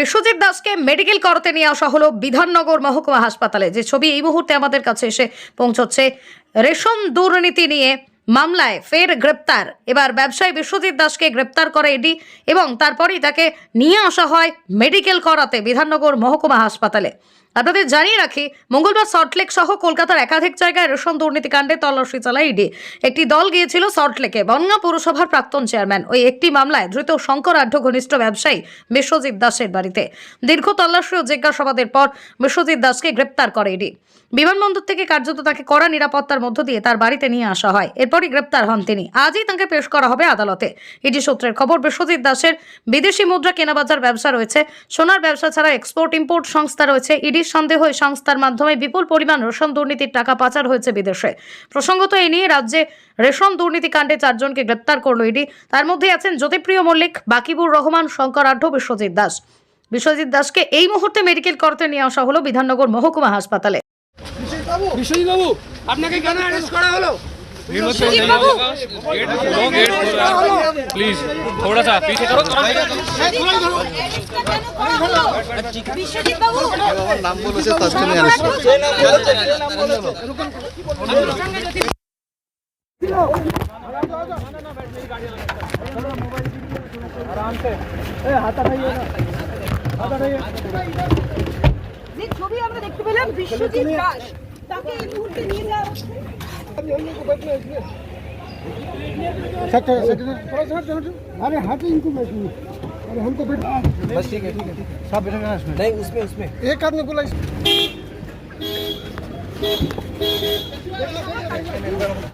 বিশ্বজিৎ দাসকে মেডিকেল করাতে নিয়ে আসা হলো বিধাননগর মহকুমা হাসপাতালে। যে ছবি এই মুহূর্তে আমাদের কাছে এসে পৌঁছচ্ছে। রেশন দুর্নীতি নিয়ে মামলায় ফের গ্রেপ্তার। এবার ব্যবসায়ী বিশ্বজিৎ দাসকে গ্রেপ্তার করে এডি এবং তারপরেই তাকে নিয়ে আসা হয় মেডিকেল করাতে বিধাননগর মহকুমা হাসপাতালে। আপনাদের জানিয়ে রাখি, মঙ্গলবার সল্টলেক সহ কলকাতার একাধিক জায়গায় রেশন দুর্নীতিকাণ্ডে তল্লাশি চালায় ইডি। একটি দল গিয়েছিল সল্টলেকে বনগাঁ পৌরসভার প্রাক্তন চেয়ারম্যান। ওই একটি মামলায় ধৃত শঙ্কর আঢ্য ঘনিষ্ঠ ব্যবসায়ী বিশ্বজিৎ দাসের বাড়িতে। দীর্ঘ তল্লাশি ও জিজ্ঞাসাবাদের পর বিশ্বজিৎ দাসকে গ্রেপ্তার করে ইডি। বিমানবন্দর থেকে কার্যত তাকে কড়া নিরাপত্তার মধ্য দিয়ে তার বাড়িতে নিয়ে আসা হয়। এরপরই গ্রেপ্তার হন তিনি। আজই তাকে পেশ করা হবে আদালতে। ইডি সূত্রের খবর, বিশ্বজিৎ দাসের বিদেশি মুদ্রা কেনাবাজার ব্যবসা রয়েছে। সোনার ব্যবসা ছাড়া এক্সপোর্ট ইম্পোর্ট সংস্থা রয়েছে ইডির সন্দেহ এই সংস্থার মাধ্যমে বিপুল পরিমাণ রেশন দুর্নীতির টাকা পাচার হয়েছে বিদেশে। প্রসঙ্গত এই নিয়ে রাজ্যে রেশন দুর্নীতিকাণ্ডে চারজনকে গ্রেপ্তার করল ইডি। তার মধ্যে আছেন জ্যোতিপ্রিয় মল্লিক বাকিবুর রহমান শঙ্কর আঢ্য বিশ্বজিৎ দাস। বিশ্বজিৎ দাসকে এই মুহূর্তে মেডিকেল করতে নিয়ে আসা হলো বিধাননগর মহকুমা হাসপাতালে। বিশ্বজিৎ বাবু আপনাকে কেন অ্যারেস্ট করা হলো? प्लीज थोड़ा सा पीछे करो বিশ্বজিৎ বাবু নাম বলেছে তার জন্য অ্যারেস্ট যে ছবি আমরা দেখতে পেলাম বিশ্বজিৎ দাস তাকে এই মুহূর্তে নিয়ে যাওয়া হচ্ছে अरे हट इनको बैठिए अरे हमको बैठ बस ठीक है ठीक है सब बैठे उसमें नहीं उसमें उसमें। एक आदमी बोला इस-